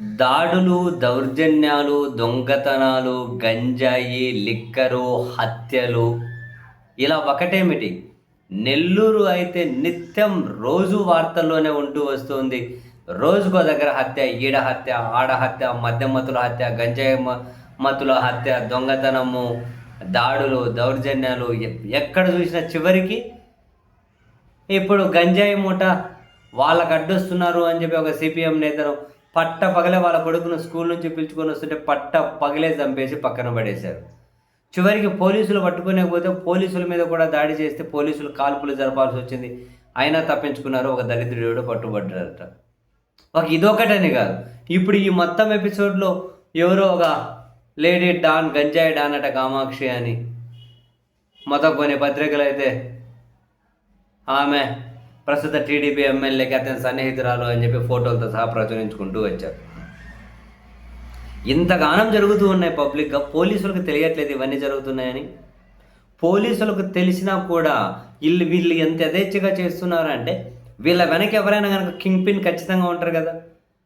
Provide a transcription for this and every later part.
దాడులు దౌర్జన్యాలు దొంగతనాలు గంజాయి లిక్కరు హత్యలు. ఇలా ఒకటేమిటి? నెల్లూరు అయితే నిత్యం రోజు వార్తల్లోనే ఉంటూ వస్తుంది. రోజుకో దగ్గర హత్య ఈడ హత్య ఆడ హత్య మద్యమతుల హత్య గంజాయి మ- మతుల హత్య దొంగతనము దాడులు దౌర్జన్యాలు ఎ- ఎక్కడ చూసినా చివరికి ఇప్పుడు గంజాయి మూట వాళ్ళకు అడ్డొస్తున్నారు అని చెప్పి ఒక సిపిఎం నేతను పట్ట పగలే వాళ్ళ కొడుకును స్కూల్ నుంచి పిలుచుకొని వస్తుంటే పట్ట పగలే చంపేసి పక్కన పడేశారు. చివరికి పోలీసులు పట్టుకోలేకపోతే పోతే పోలీసుల మీద కూడా దాడి చేస్తే పోలీసులు కాల్పులు జరపాల్సి వచ్చింది. అయినా తప్పించుకున్నారు. ఒక దరిద్రుడు పట్టుబడ్డారట ఒక ఇదొకటని కాదు. ఇప్పుడు ఈ మొత్తం ఎపిసోడ్లో ఎవరో ఒక లేడీ డాన్ గంజాయి డాన్ అట కామాక్షి అని మొత్తం కొన్ని పత్రికలు అయితే ఆమె ప్రస్తుత టీడీపీ ఎమ్మెల్యేకి అతని సన్నిహితురాలు అని చెప్పి ఫోటోలతో సహా ప్రచురించుకుంటూ వచ్చారు. ఇంతగానం జరుగుతూ ఉన్నాయి పబ్లిక్గా పోలీసులకు తెలియట్లేదు ఇవన్నీ జరుగుతున్నాయని. పోలీసులకు తెలిసినా కూడా వీళ్ళు వీళ్ళు ఎంత యథేచ్ఛగా చేస్తున్నారంటే వీళ్ళ వెనక ఎవరైనా కనుక కింగ్ పిన్ ఖచ్చితంగా ఉంటారు కదా.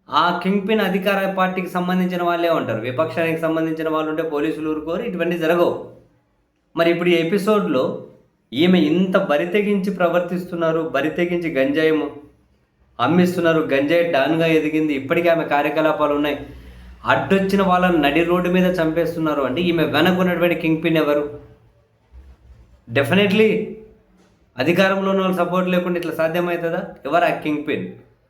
ఆ కింగ్ పిన్ అధికార పార్టీకి సంబంధించిన వాళ్ళే ఉంటారు. విపక్షానికి సంబంధించిన వాళ్ళు ఉంటే పోలీసులు ఊరుకోరు ఇటువంటి జరగవు. మరి ఇప్పుడు ఈ ఎపిసోడ్లో ఈమె ఇంత బరితెగించి ప్రవర్తిస్తున్నారు బరితెగించి గంజాయి అమ్మిస్తున్నారు గంజాయి డాన్గా ఎదిగింది. ఇప్పటికీ ఆమె కార్యకలాపాలు ఉన్నాయి. అడ్డొచ్చిన వాళ్ళని నడి రోడ్డు మీద చంపేస్తున్నారు అంటే ఈమె వెనక ఉన్నటువంటి కింగ్ పిన్ ఎవరు? డెఫినెట్లీ అధికారంలో ఉన్న వాళ్ళు సపోర్ట్ లేకుండా ఇట్లా సాధ్యమవుతుందా? ఎవరు ఆ కింగ్ పిన్?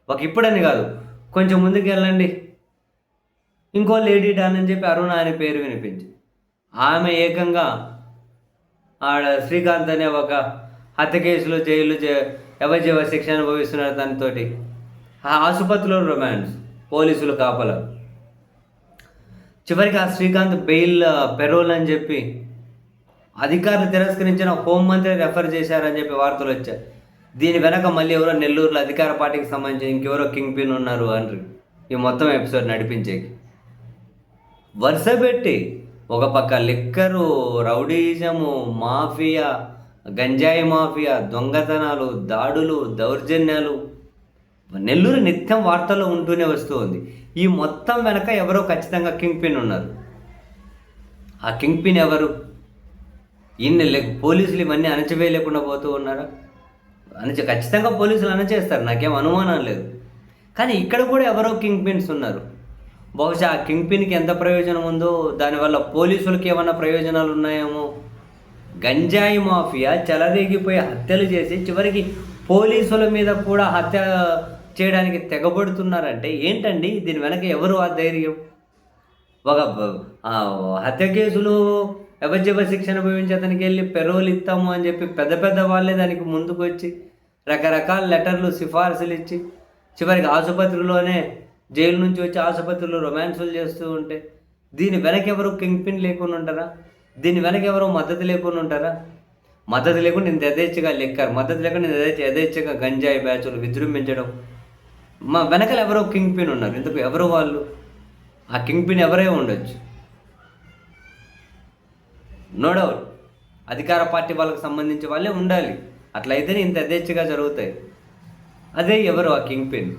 ఒక ఇప్పుడని కాదు. కొంచెం ముందుకు వెళ్ళండి. ఇంకో లేడీ డాన్ అని చెప్పి అరుణ అనే పేరు వినిపించి ఆమె ఏకంగా ఆడ శ్రీకాంత్ అనే ఒక హత్య కేసులో జైలు జ- యవజీవ శిక్ష అనుభవిస్తున్నారు దానితోటి ఆ ఆసుపత్రిలో రొమాన్స్ పోలీసులు కాపల. చివరికి ఆ శ్రీకాంత్ బెయిల్ పెరోల్ అని చెప్పి అధికారులు తిరస్కరించిన హోంమంత్రి రెఫర్ చేశారని చెప్పి వార్తలు వచ్చాయి. దీని వెనక మళ్ళీ ఎవరో నెల్లూరులో అధికార పార్టీకి సంబంధించి ఇంకెవరో కింగ్ పిన్ ఉన్నారు అంటారు. ఈ మొత్తం ఎపిసోడ్ నడిపించేకి. వరుస పెట్టి ఒక పక్క లిక్కరు రౌడీజము మాఫియా గంజాయి మాఫియా దొంగతనాలు దాడులు దౌర్జన్యాలు. నెల్లూరు నిత్యం వార్తల్లో ఉంటూనే వస్తూ ఉంది ఈ మొత్తం వెనక ఎవరో ఖచ్చితంగా కింగ్ పిన్ ఉన్నారు. ఆ కింగ్ పిన్ ఎవరు? ఇన్ని పోలీసులు ఇవన్నీ అణచివేయలేకుండా పోతూ ఉన్నారా? అణచ ఖచ్చితంగా పోలీసులు అణచేస్తారు. నాకేం అనుమానం లేదు. కానీ ఇక్కడ కూడా ఎవరో కింగ్ పిన్స్ ఉన్నారు. బహుశా ఆ కింగ్ పిన్కి ఎంత ప్రయోజనం ఉందో దానివల్ల పోలీసులకి ఏమన్నా ప్రయోజనాలు ఉన్నాయేమో. గంజాయి మాఫియా చెలరేగిపోయి హత్యలు చేసి చివరికి పోలీసుల మీద కూడా హత్య చేయడానికి తెగబడుతున్నారంటే ఏంటండి? దీని వెనక ఎవరు ఆ ధైర్యం? ఒక హత్య కేసులు ఎవజీవ శిక్షణ భవించి అతనికి వెళ్ళి పెరోల్ ఇస్తాము అని చెప్పి పెద్ద పెద్ద వాళ్ళే దానికి ముందుకు వచ్చి రకరకాల లెటర్లు సిఫార్సులు ఇచ్చి చివరికి ఆసుపత్రిలోనే జైలు నుంచి వచ్చి ఆసుపత్రిలో రొమాన్సులు చేస్తూ ఉంటే దీని వెనకెవరు కింగ్ పిన్ లేకుండా ఉంటారా? దీని వెనకెవరు మద్దతు లేకుండా ఉంటారా? మద్దతు లేకుండా ఇంత యథేచ్ఛగా లెక్కారు. మద్దతు లేకుండా నేను యథేచ్ఛగా గంజాయి బ్యాచులు విజృంభించడం. మా వెనకలు ఎవరో కింగ్ పిన్ ఉన్నారు. ఇందుకు ఎవరు వాళ్ళు? ఆ కింగ్ పిన్ ఎవరే ఉండొచ్చు? No doubt. అధికార పార్టీ వాళ్ళకి సంబంధించి వాళ్ళే ఉండాలి. అట్లయితేనే ఇంత యథేచ్ఛగా జరుగుతాయి. అదే ఎవరు ఆ కింగ్ పిన్